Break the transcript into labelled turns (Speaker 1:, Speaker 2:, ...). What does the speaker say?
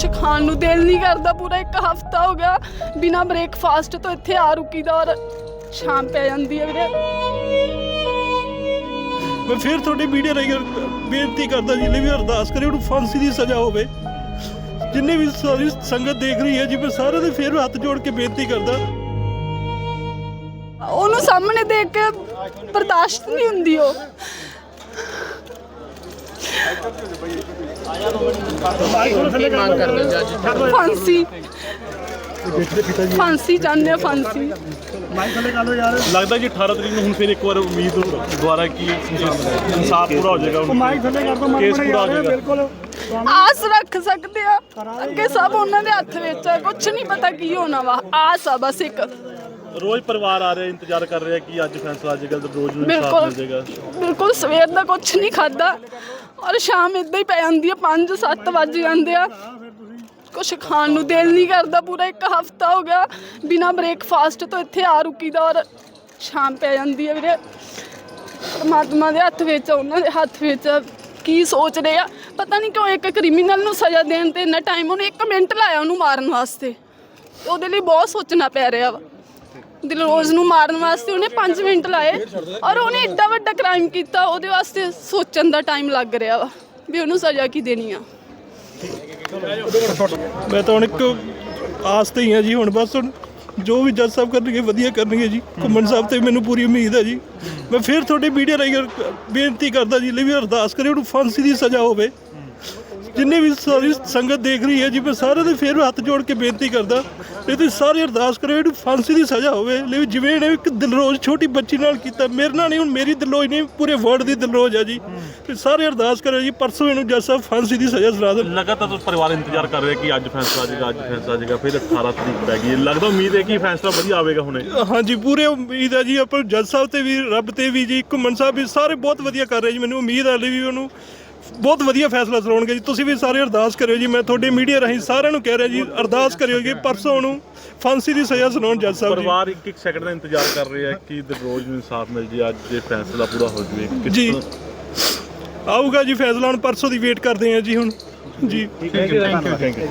Speaker 1: ਕੁਛ ਖਾਣ ਨੂੰ ਦਿਲ ਨਹੀਂ ਕਰਦਾ। ਪੂਰਾ ਇੱਕ ਹਫਤਾ ਹੋ ਗਿਆ। ਬਿਨਾ ਬ੍ਰੇਕਫਾਸਟ ਤੋਂ ਇੱਥੇ ਆ ਰੁਕੀਦਾ ਔਰ ਸ਼ਾਮ ਪੈ ਜਾਂਦੀ ਹੈ ਵੀਰੇ।
Speaker 2: ਮੈਂ ਫਿਰ ਤੁਹਾਡੀ ਮੀਡੀਆ ਰਾਹੀਂ ਬੇਨਤੀ ਕਰਦਾ ਜੀ ਲਈ ਵੀ ਅਰਦਾਸ ਕਰੇ ਉਹਨੂੰ ਫਾਂਸੀ ਦੀ ਸਜ਼ਾ ਹੋਵੇ। ਜਿੰਨੇ ਵੀ ਸਾਰੀ ਸੰਗਤ ਦੇਖ ਰਹੀ ਹੈ ਜੀ ਮੈਂ ਸਾਰਿਆਂ ਦੇ ਫਿਰ ਹੱਥ ਜੋੜ ਕੇ ਬੇਨਤੀ ਕਰਦਾ।
Speaker 1: ਉਹਨੂੰ ਸਾਹਮਣੇ ਦੇਖ ਕੇ ਬਰਦਾਸ਼ਤ ਨਹੀਂ ਹੁੰਦੀ ਉਹ।
Speaker 3: ਕੀ ਮੰਗ ਕਰਦੇ ਜੱਜ
Speaker 1: ਫਾਂਸੀ। ਫਾਂਸੀ ਚਾਹੁੰਦੇ ਆ ਫਾਂਸੀ।
Speaker 4: ਲੱਗਦਾ ਜੀ 18 ਤਰੀਕ ਨੂੰ ਹੁਣ ਫਿਰ ਇੱਕ ਵਾਰ ਉਮੀਦ ਦੁਆਰਾ ਕੀ ਇਨਸਾਫ ਪੂਰਾ ਹੋ ਜਾਏਗਾ ਹੁਣ। ਕੇਸ ਪੂਰਾ ਹੋ ਜਾਏਗਾ।
Speaker 1: ਆਸ ਰੱਖ ਸਕਦੇ ਆ ਅੱਗੇ ਸਭ ਉਹਨਾਂ ਦੇ ਹੱਥ ਵਿੱਚ ਆ ਕੁਝ ਨਹੀਂ ਪਤਾ ਕੀ ਹੋਣਾ ਵਾ। ਆਸ ਆ ਬਸ ਇੱਕ।
Speaker 4: ਰੋਜ਼ ਪਰਿਵਾਰ ਆ ਰਿਹਾ ਇੰਤਜ਼ਾਰ ਕਰ ਰਿਹਾ ਕਿ ਅੱਜ ਫੈਸਲਾ ਆ ਜਾਏਗਾ ਤੇ ਰੋਜ਼ ਨੂੰ ਇਨਸਾਫ
Speaker 1: ਬਿਲਕੁਲ।
Speaker 4: ਮਿਲ ਜਾਏਗਾ।
Speaker 1: ਬਿਲਕੁਲ ਸਵੇਰ ਦਾ ਕੁਝ ਨਹੀਂ ਖਾਦਾ ਔਰ ਸ਼ਾਮ ਇਦਾਂ ਹੀ ਪੈ ਜਾਂਦੀ ਆ 5 7 ਵੱਜ ਜਾਂਦੇ ਆ। ਕੁਛ ਖਾਣ ਨੂੰ ਦਿਲ ਨਹੀਂ ਕਰਦਾ ਪੂਰਾ ਇੱਕ ਹਫਤਾ ਹੋ ਗਿਆ। ਬਿਨਾ ਬ੍ਰੇਕਫਾਸਟ ਤੋਂ ਇੱਥੇ ਆ ਰੁਕੀਦਾ ਔਰ ਸ਼ਾਮ ਪੈ ਜਾਂਦੀ ਹੈ ਵੀਰੇ। ਪਰਮਾਤਮਾ ਦੇ ਹੱਥ ਵਿੱਚ ਆ, ਉਹਨਾਂ ਦੇ ਹੱਥ ਵਿੱਚ ਆ। ਕੀ ਸੋਚ ਰਹੇ ਆ। ਪਤਾ ਨਹੀਂ ਕਿਉਂ ਇੱਕ ਕ੍ਰਿਮੀਨਲ ਨੂੰ ਸਜ਼ਾ ਦੇਣ ਤੇ ਇੰਨਾ ਟਾਈਮ ਉਹਨੇ 1 ਮਿੰਟ ਲਾਇਆ ਉਹਨੂੰ ਮਾਰਨ ਵਾਸਤੇ। ਉਹਦੇ ਲਈ ਬਹੁਤ ਸੋਚਣਾ ਪੈ ਰਿਹਾ ਵਾ। ਦਿਲਰੋਜ਼ ਨੂੰ ਮਾਰਨ ਵਾਸਤੇ ਉਹਨੇ 5 ਮਿੰਟ ਲਾਏ ਔਰ ਉਹਨੇ ਏਡਾ ਵੱਡਾ ਕ੍ਰਾਈਮ ਕੀਤਾ, ਉਹਦੇ ਵਾਸਤੇ ਸੋਚਣ ਦਾ ਟਾਈਮ ਲੱਗ ਰਿਹਾ ਵਾ ਵੀ ਉਹਨੂੰ ਸਜ਼ਾ ਕੀ ਦੇਣੀ ਆ।
Speaker 2: ਮੈਂ ਤਾਂ ਹੁਣ ਇੱਕ ਆਸ ਤੇ ਹੀ ਹਾਂ ਜੀ, ਹੁਣ ਬਸ ਹੁਣ ਜੋ ਵੀ ਜੱਜ ਸਾਹਿਬ ਕਰਨਗੇ, ਵਧੀਆ ਕਰਨਗੇ ਜੀ, ਘੁੰਮਣ ਸਾਹਿਬ ਤੇ ਮੈਨੂੰ ਪੂਰੀ ਉਮੀਦ ਹੈ ਜੀ। ਮੈਂ ਫਿਰ ਤੁਹਾਡੀ ਮੀਡੀਆ ਰਾਹੀਂ ਬੇਨਤੀ ਕਰਦਾ ਜੀ, ਲਈ ਵੀ ਅਰਦਾਸ ਕਰੇ, ਉਹਨੂੰ ਫਾਂਸੀ ਦੀ ਸਜ਼ਾ ਹੋਵੇ। ਜਿੰਨੇ ਵੀ ਸਾਰੀ ਸੰਗਤ ਦੇਖ ਰਹੀ ਹੈ ਜੀ ਮੈਂ ਸਾਰਿਆਂ ਦੇ ਫਿਰ ਹੱਥ ਜੋੜ ਕੇ ਬੇਨਤੀ ਕਰਦਾ ਇਹ ਤੁਸੀਂ ਸਾਰੇ ਅਰਦਾਸ ਕਰਿਓ ਇਹਨੂੰ ਫਾਂਸੀ ਦੀ ਸਜ਼ਾ ਹੋਵੇ ਲਈ ਜਿਵੇਂ ਇਹਨੇ ਇੱਕ ਦਿਲਰੋਜ਼ ਛੋਟੀ ਬੱਚੀ ਨਾਲ ਕੀਤਾ ਮੇਰੇ ਨਾਲ ਨਹੀਂ ਹੁਣ ਮੇਰੀ ਦਿਲਰੋਜ਼ ਨਹੀਂ ਪੂਰੇ ਵਰਲਡ ਦੀ ਦਿਲਰੋਜ਼ ਹੈ ਜੀ। ਤੇ ਸਾਰੇ ਅਰਦਾਸ ਕਰਿਓ ਜੀ ਪਰਸੋਂ ਇਹਨੂੰ ਜੱਜ ਸਾਹਿਬ ਫਾਂਸੀ ਦੀ ਸਜ਼ਾ ਸੁਣਾ ਦੇਣ।
Speaker 4: ਲਗਾਤਾਰ ਤੁਸੀਂ ਪਰਿਵਾਰ ਇੰਤਜ਼ਾਰ ਕਰ ਰਿਹਾ ਕਿ ਅੱਜ ਫੈਸਲਾ ਆ ਜਾਏਗਾ ਅੱਜ ਫੈਸਲਾ ਆ ਜਾਏਗਾ ਫਿਰ 18 ਤਰੀਕ ਪੈ ਗਈ। ਲੱਗਦਾ ਉਮੀਦ ਹੈ ਕਿ ਫੈਸਲਾ ਵਧੀਆ ਆਵੇਗਾ ਹੁਣੇ।
Speaker 2: ਹਾਂਜੀ ਪੂਰੇ ਉਮੀਦ ਹੈ ਜੀ ਆਪਾਂ ਜੱਜ ਸਾਹਿਬ ਤੇ ਵੀ ਰੱਬ ਤੇ ਵੀ ਜੀ ਘੁੰਮਣ ਸਾਹਿਬ ਵੀ ਸਾਰੇ ਬਹੁਤ ਵਧੀਆ ਕਰ ਰਹੇ ਜੀ ਮੈਨੂੰ ਉਮੀਦ ਹੈ ਲਈ ਵੀ ਉਹਨੂੰ। ਬਹੁਤ ਵਧੀਆ ਫੈਸਲਾ ਸੁਣਾਉਣਗੇ ਜੀ। ਤੁਸੀਂ ਵੀ ਸਾਰੇ ਅਰਦਾਸ ਕਰਿਓ ਜੀ। ਮੈਂ ਤੁਹਾਡੀ ਮੀਡੀਆ ਰਾਹੀਂ ਸਾਰਿਆਂ ਨੂੰ ਕਹਿ ਰਿਹਾ ਜੀ ਅਰਦਾਸ ਕਰਿਓ ਜੀ ਪਰਸੋਂ ਉਹਨੂੰ ਫਾਂਸੀ ਦੀ ਸਜ਼ਾ ਸੁਣਾਉਣ ਜੱਜ ਸਾਹਿਬ ਜੀ।
Speaker 4: ਪਰਿਵਾਰ ਇੱਕ ਇੱਕ ਸੈਕਿੰਡ ਦਾ ਇੰਤਜ਼ਾਰ ਕਰ ਰਿਹਾ ਕਿ ਰੋਜ਼ ਨੂੰ ਇਨਸਾਫ ਮਿਲ ਜੇ ਅੱਜ ਇਹ ਫੈਸਲਾ ਪੂਰਾ ਹੋ ਜਾਵੇ।
Speaker 2: ਜੀ। ਆਊਗਾ ਜੀ ਫੈਸਲਾ ਹੁਣ ਪਰਸੋਂ ਦੀ ਵੇਟ ਕਰਦੇ ਹਾਂ ਜੀ ਹੁਣ। ਜੀ।
Speaker 4: Thank you thank you